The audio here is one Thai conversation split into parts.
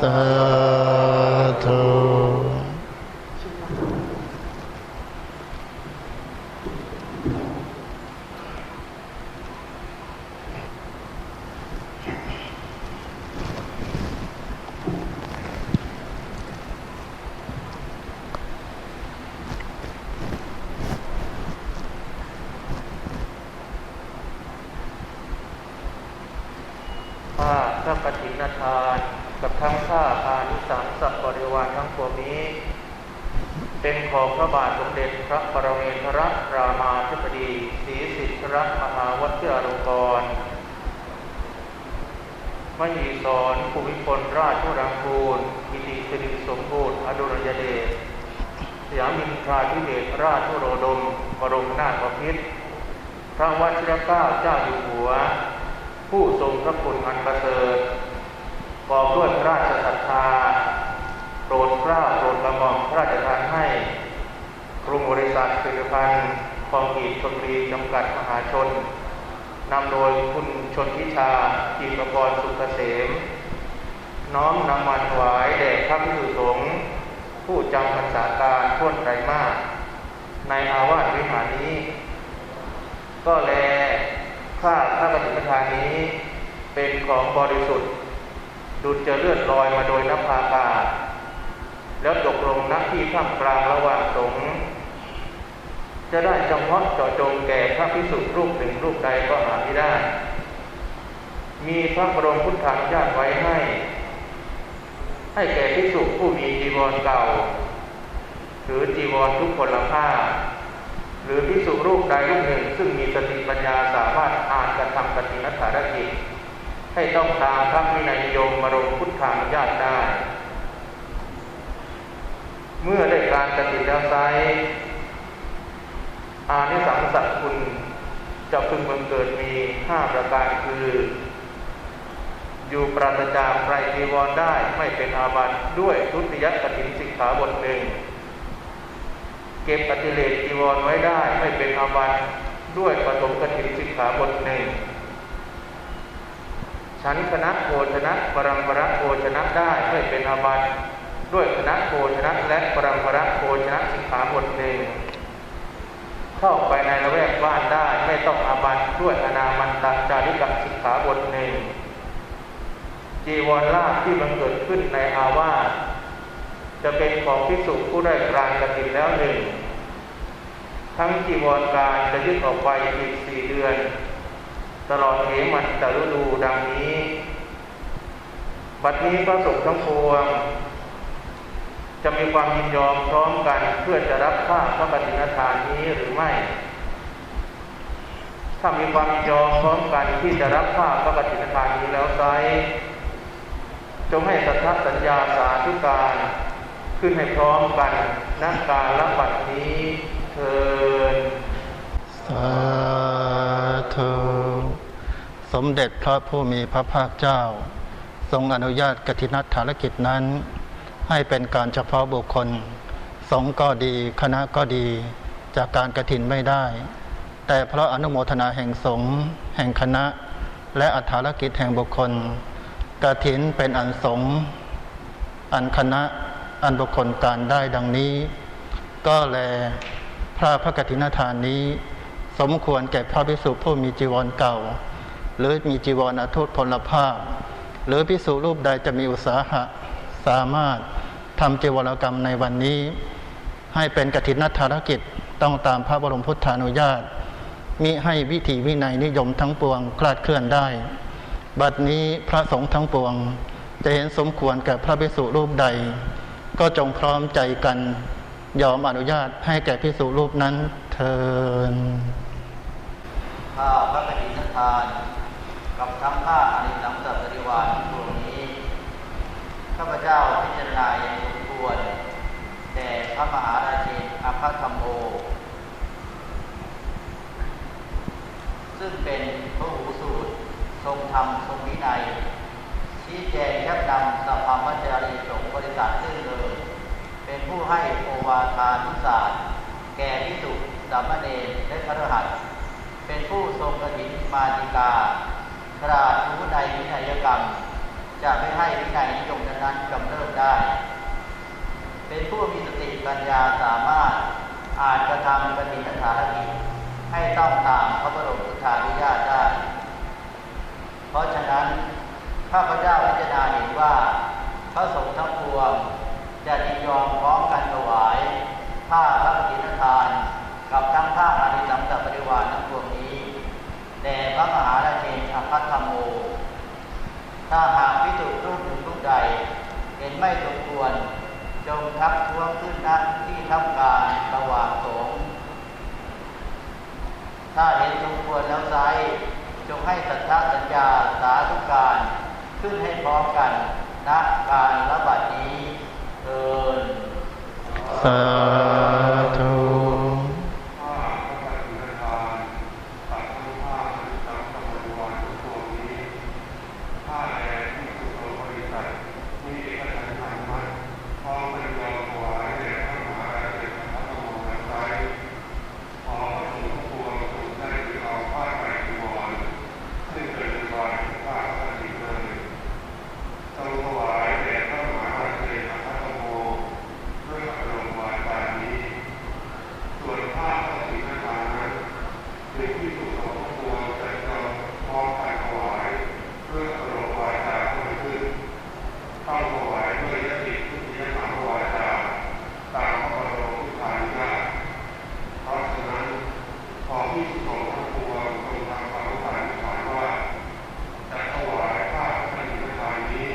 สาธุ ผ้าพระกฐินทาน กับทั้งผ้าอานิสังสบริวารทั้งปวงนี้ เป็นของพระบาทสมเด็จพระปรเมนทรรามาธิบดีศ รีสิทธิรัตมหาวัชิราลงกรณ์มหีสอนภูมิพลราชวรังกูลกิติสิริสมบูรณ์อดุลยเดชสยามินทราธิเบศราชวโรดม บรมนาถบพิตรพระวัชิรเกล้าเจ้าอยู่หัว ผู้ทรงพระคุณอันประเสริฐกอบด้วยราชศรัทธาโปรดเกล้าโปรดกระหม่อมพระราชทานให้กรุงบริษัทผลิตภัณฑ์ องกีดชลบุรีจำกัดมหาชนนำโดยคุณชนทิชาจีประกรสุกเกษม น้อมนำมาถวายแด่พระพิสุสงฆ์ผู้จำพรรษาการพ้นไตรมาสในอาวาสวิหารนี้ ก็แลข้าพระปฏิปทานนี้ เป็นของบริสุทธิ์ ดุจจะเลื่อนลอยมาโดยนภาอากาศแล้วตกลงนักที่ท่ามกลางระหว่างสงฆ์ จะได้เฉพาะเจาะจงแก่พระพิสุรูปหนึ่งรูปใดก็หาไม่ได้ มีพระบรมพุทธาญาตไว้ให้ ให้แก่พิสุผู้มีจีวรเก่า หรือจีวรทุกพลภาพหรือพิสุรูปใดรูปหนึ่ง ซึ่งมีสติปัญญาสามารถอ่านกระทำปฏินัฐารกิจให้ต้องตามพระวินัยนิยมบรมพุทธานุญาตได้ เมื่อได้การกติแล้วไซ อานิสังสัตคุณจะพึงบังเกิดมีห้าประการคือ อยู่ปราศจากไตรจีวรได้ไม่เป็นอาบัติด้วยทุติยกถินสิกขาบทหนึ่งเก็บปฏิเลกจีวรไว้ได้ไม่เป็นอาบัติด้วยปฐมกถินสิกขาบทหนึ่งฉันคณะโภชนะปรังปรักโภชนะได้ไม่เป็นอาบัติด้วยคณะโภชนะและปรังปรักโภชนะสิกขาบทหนึ่ง เข้าไปในละแวกบ้านได้ไม่ต้องอาบัตด้วยอนามันตจาริกสิกขาบทหนึ่งจีวรลาภที่บังเกิดขึ้นในอาวาสจะเป็นของพิสุผู้ได้กรานกฐินแล้วหนึ่งทั้งจีวรการจะยึดออกไปอีกสี่เดือน ตลอดเหมันตะฤดูดังนี้ บัดนี้พระสงฆ์ทั้งปวง จะมีความยินยอมพร้อมกันเพื่อจะรับผ้าพระปฏิณทานนี้หรือไม่ ถ้ามีความยินยอมพร้อมกันที่จะรับผ้าพระปฏิณทานนี้แล้วไซจงให้สัทธสัญญาสาธุการขึ้นให้พร้อมกันนักการรับบัตรนี้เทินสาธุสมเด็จพระผู้มีพระภาคเจ้า ทรงอนุญาตกฐินัฐารกิจนั้น ให้เป็นการเฉพาะบุคคล สงก็ดีคณะก็ดีจากการกระถินไม่ได้ แต่เพราะอนุโมทนาแห่งสงแห่งคณะ และอัฐารกิจแห่งบุคคลกระถินเป็นอันสงอันคณะอันบุคคลการได้ดังนี้ ก็แลพระพระกฐินทานนี้ สมควรแก่พระภิกษุผู้มีจีวรเก่า หรือมีจีวรอทุตพลภาพ หรือภิกษุรูปใดจะมีอุตสาหะ สามารถทำเจวรกรรมในวันนี้ ให้เป็นกฐินธารกิจต้องตามพระบรมพุทธานุญาตมิให้วิถีวินัยนิยมทั้งปวงคลาดเคลื่อนได้ บัดนี้พระสงฆ์ทั้งปวง จะเห็นสมควรแก่พระภิกษุรูปใด ก็จงพร้อมใจกัน ยอมอนุญาตให้แก่ภิกษุรูปนั้นเทินข้าพระกฐินทานกับทั้งข้าอนิสังสบริวารพวกนี้ ข้าพเจ้าพิจารณาอย่างสมควรแต่พระมหาราชินอภัธรรมโมซึ่งเป็นพระหูสูตร ทรงธรรมทรงวินัย ชี้แจงชักนำสภามัจจารีสงบริษัทซึ่งเดิมเป็นผู้ให้โอวาทานุศาสตร์แก่พิสุสามเณรและพระหัตถ์เป็นผู้ทรงกฐินมาติกา กราบทูในวินัยกรรม จะไม่ให้วินัยนิยมนั้นกำเริบได้ เป็นผู้มีสติปัญญาสามารถอาจกระทำปฏิปทากิจให้ต้องตามพระบรมสุทธานุญาตได้ เพราะฉะนั้นข้าพเจ้าพิจารณาเห็นว่า พระสงฆ์ทั้งปวงจะยินยอมพร้อมกันถวายผ้าพระปฏิทาน กับทั้งผ้าอาริสัมตบริวารทั้งปวงนี้แด่พระมหาราชินอภัทธรรมโม ถ้าหากพิจุรูปหนึ่งรูปใด เห็นไม่สมควร จงทักท้วงขึ้นณที่ทำการระหว่างสงฆ์ถ้าเห็นสมควรแล้วไซจงให้สัทธาสัญญาสาธุการขึ้นให้พร้อมกันณการระบาดนี้เทินสาธุ ผ้าพระปฏิญทานตัดทั้งผ้าทั้งสังสมบริวารทุกตัวนี้ผ้าแลที่สุโธบริษัทมีเอกสารธรรมัดพร้อมเป็นยอมถวายแด่พระมหาราชพระธรรมโมไซขอพระสงฆ์ทุกพวงทรงได้ถือเอาผ้าไตรจีวรซึ่งเป็นจีวรของผ้าพระปฏิญเลยทรงถวายแด่พระมหาราชพระธรรมโมด้วยอารมณ์วาจานี้ ส่วนภาพพระศรีนานั้นเป็นที่สุดของพระตัวจะจำพร้อมกันถวายเพื่ออารมณ์วาจาเพิ่มขึ้นต้องถวายด้วยยติทุติยมหาวาจาตามพระบรมพุทธานุญาตเพราะฉะนั้นขอที่สุดของพระตัวทรงทำความสันนิษฐานว่าจะถวายภาพพระศรีนานี้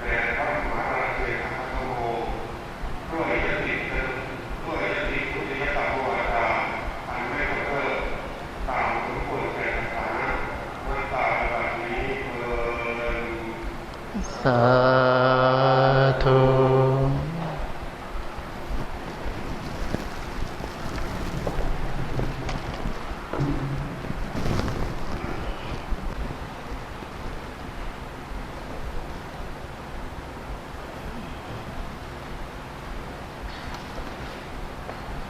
แด่พระมหาราชเอกพระธรรมโม ด้วยยติเป็นด้วยยติพุทธิยตาวาจาอันไม่กำเริบตามสมควรแก่สถานะนักตาแบบนี้เอ่ย สาธุ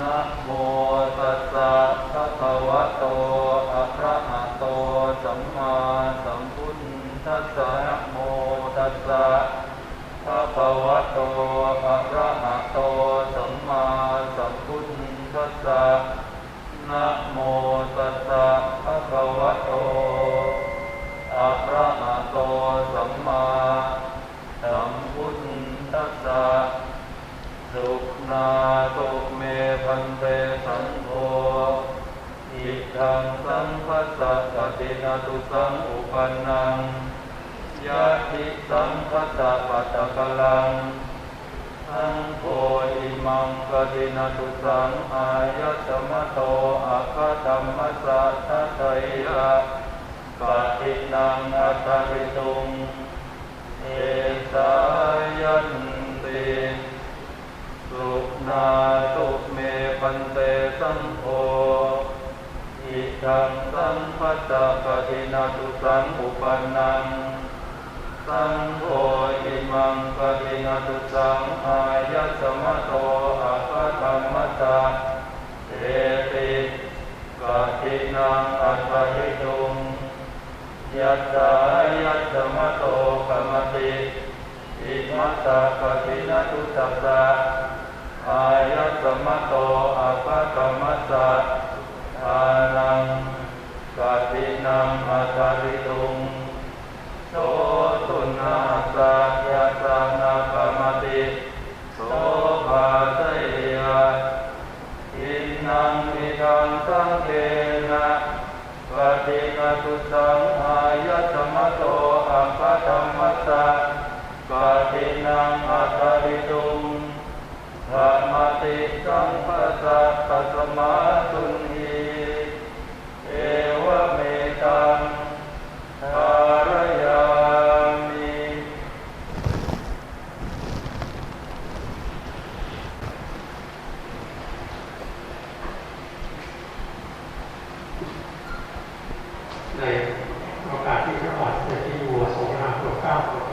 นะโมตัสสะภะคะวะโต อะระหะโต สัมมาสัมพุทธัสสะนะโมตัสสะภะคะวะโต อะระหะโต สัมมาสัมพุทธั สะนะโมตัสสะภะคะวะโตอะระหะโตสัมมาสัมพุทธัสสะสุขนาตุเมพันเตสังโฆอิทังสังคัสสะปฏินาตุสังอุปันนังยะติสังคัสสะปัตตะกลัง สังโฆอิมังกตินาตุสังอายตมะโตอะคะธัมมัสสะทะไตยะปฏินังอัตตริตุงเอสายันติสุนาตุเมปันเตสังโฆอิทังสังคัตตะปฏินาตุสังอุปันนังสังโฆอิมังปฏินาตุสังอายัสมะโตอะคะธัมมัสสะเอติ ปินังอัตตหิตุงยัสสายัสสมโตกมติอิมัสสะปฏินาตุสัสสะอายตสมโตอาปะกมัสสะทานังกตินังอัตตาริตุงโสตุนาสะยะสานากมติโสภาสยะอินนังมิทังสังเกนะปฏินาตุสังอายตสมะโตอาปะธรรมัสสะกตินังอัตตาริตุง ธรรมติสัมปสัตตสมาตุนีเอวเมตังทารยามิ ในโอกาสที่พระบาทสมเด็จพระเจ้าอยู่หัวทรง น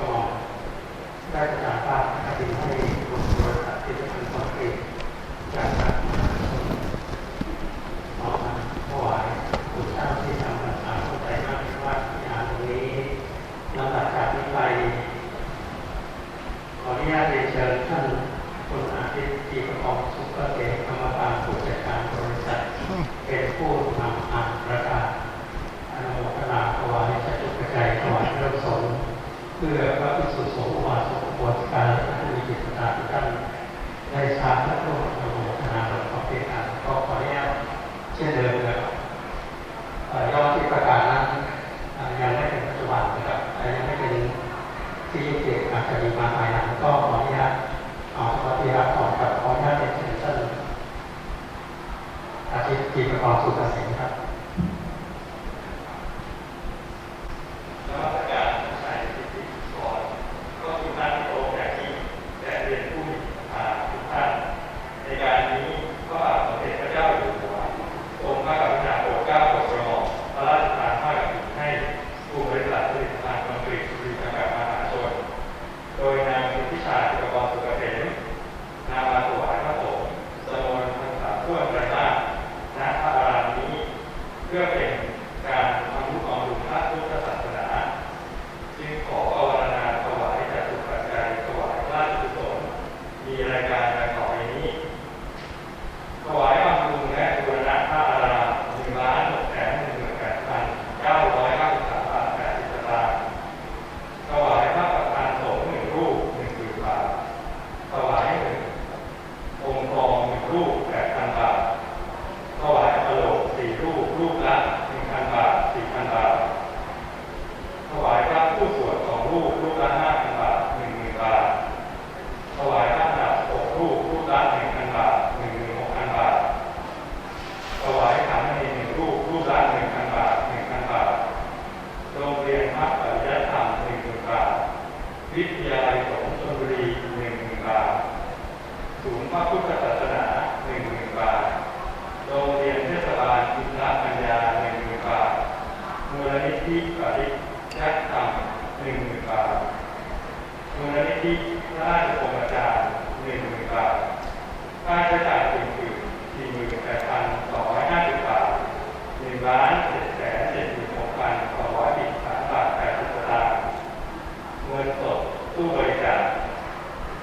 งินสดผู้บริจาค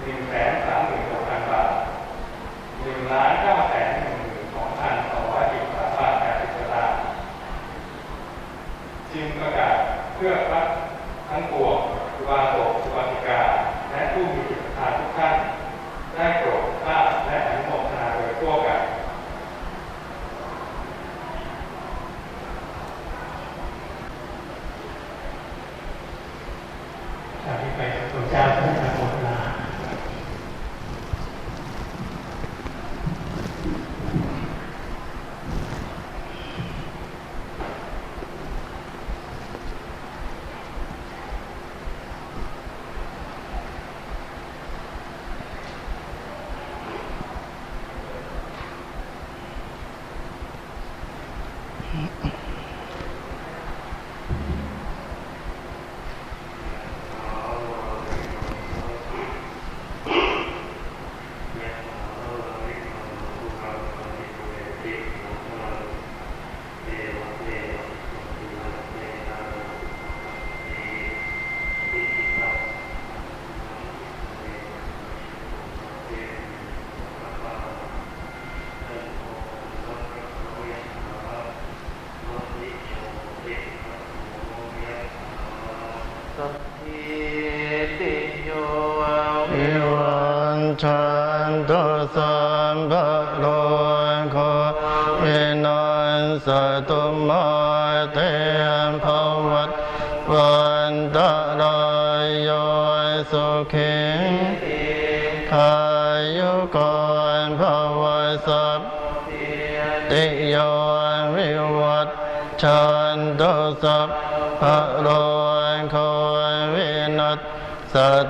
หนึ่แส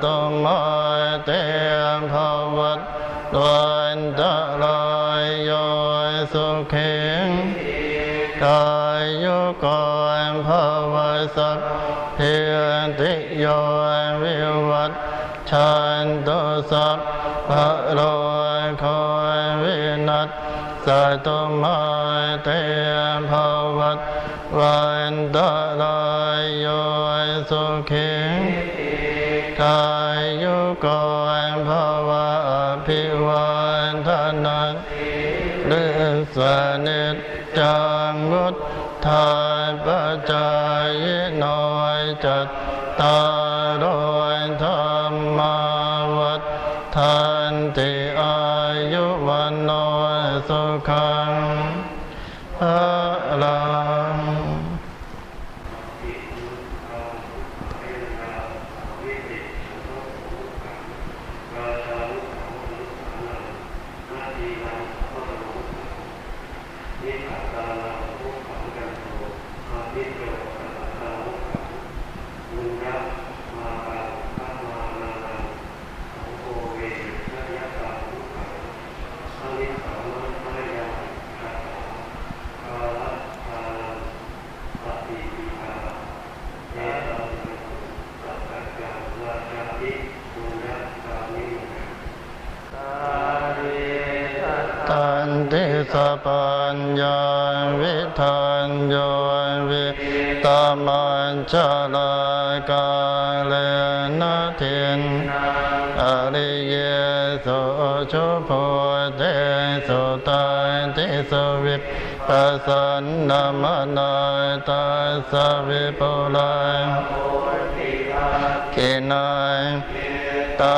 ตุโมเตภวัตวันตะลายโยสุขิงกายโยกอนภวสัพเทติยอยวิวัตชันตุสัพพะโยคอยวินัสสตุมาเตภวัตวันตะลายโยสุขิ รมาวัฏทันติอายุวันโนสุขังพลัง ตันติ สปัญญาวิทันโยวิตามันจลากาเลนะเทนอริเยสุชุโพเตสุตันติสวิปัสสนามนาตัสวิปุลังกินายตา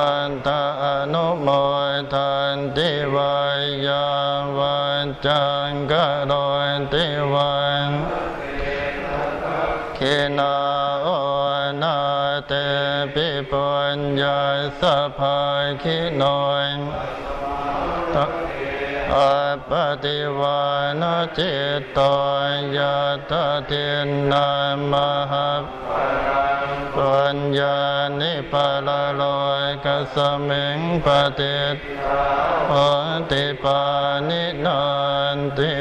นาอนาเตปิปุญญาสภาคิโนอาปฏิวานจิตตยาตตินนามหาปัญญานิพาลลอยกสมิงปฏิตโหติปานินานติ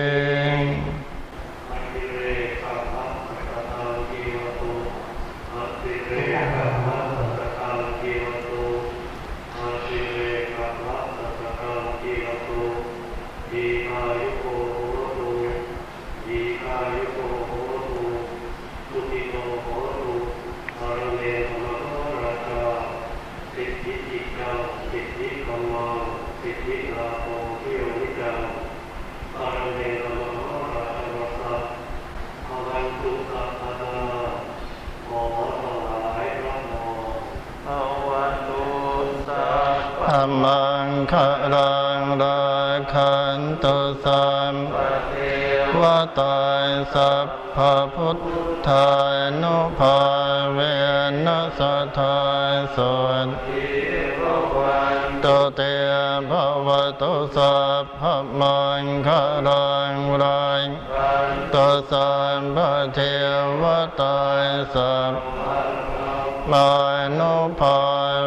ธรรมังคารังรา คันตุสัมวตายสัพพพุทธานุภาเวนัสทายสุนตุเตภวตุสัพพมังคารังรังตุสัมปเทวตายสัพมานุภา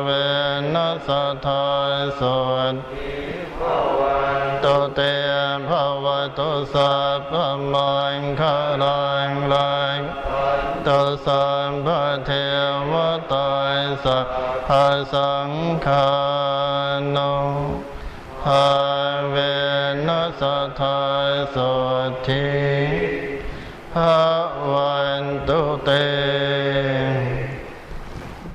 เวนัสทาย พพมังคารังลังตัสังพระเทวตายสัพพสังฆานุภาเวนัสธา